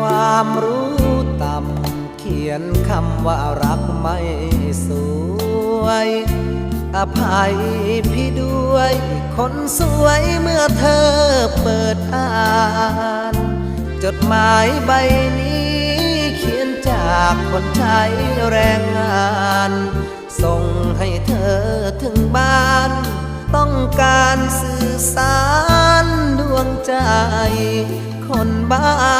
ความรู้ตำเขียนคำว่ารักไม่สวย อภัยพี่ด้วย คนสวยเมื่อเธอเปิดอ่าน จดหมายใบนี้เขียนจากคนใช้แรงงาน ส่งให้เธอถึงบ้าน ต้องการสื่อสารดวงใจ คนบ้าน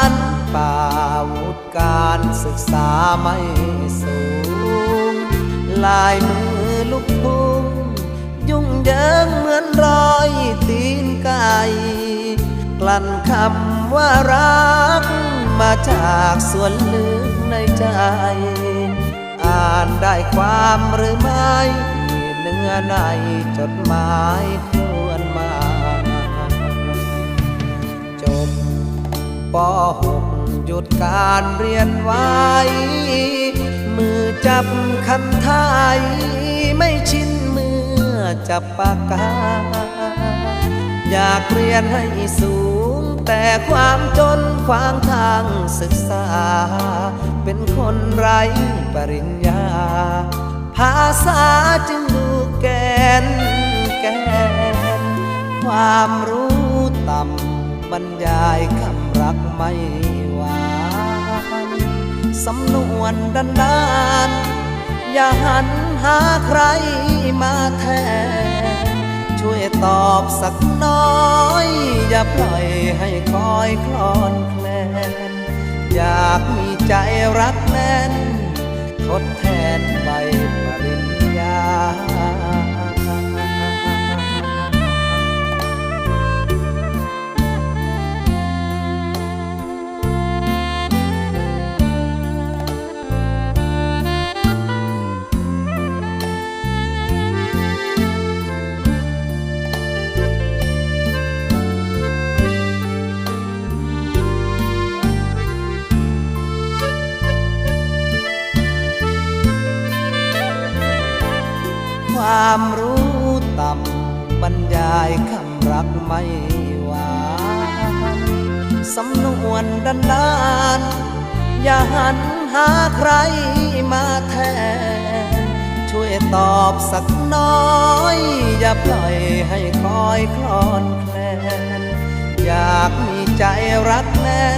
การศึกษาไม่สูง ลายมือลูกพุ่งยุ่งเยิงเหมือนรอยตีนไก่กลั่นคำว่ารัก มาจากส่วนลึกในใจ อ่านได้ความหรือไม่เนื้อในจดหมายควรมา จบป .6 ห ยุดการเรียนไว้ มือจับคันไทยไม่ชินเมื่อจับปากกา อยากเรียนให้สูง แต่ความจนขวางทางศึกษา เป็นคนไร้ปริญญา ภาษาจึงดูแกนแกน ความรู้ต่ำบรรยายคำรักไม่ สำนวนดันดานๆอย่าหันหาใครมาแทนช่วยตอบสักน้อย อย่าปล่อยให้คอยคลอนแคลนอยากมีใจรักแน่น ทดแทนใบปริญญาามรู้ต่ำบรรยายคำรักไม่หวานสำนวนดันดานอย่าหันหาใครมาแทน ช่วยตอบสักน้อย อย่าปล่อยให้คอยคลอนแคลน อยากมีใจรักแน่